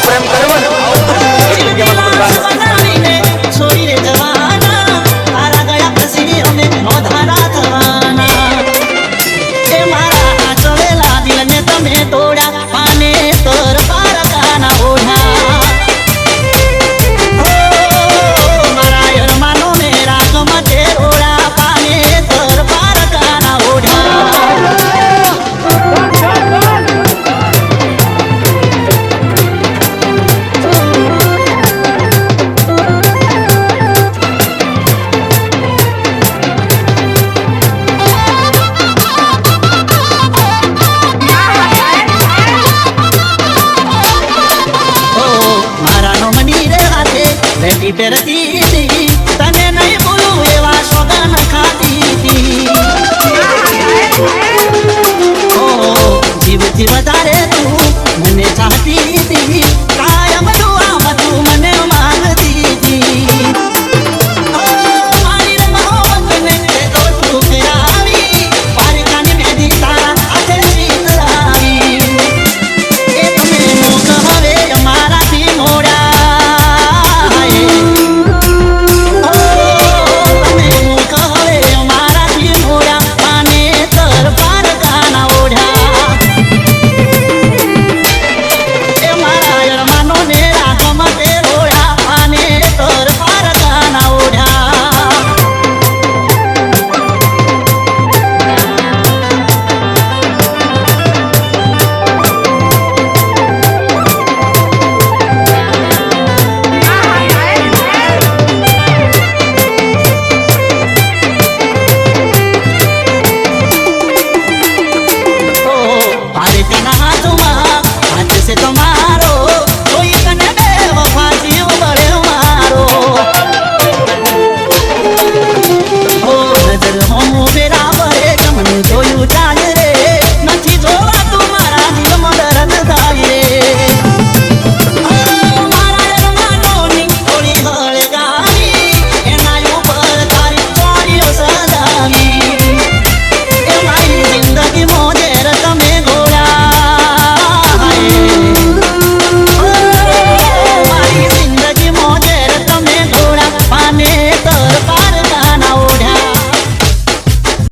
прям ની પહેરતી હતી. તને નહીં બોલું એવા સોગન વધારે તું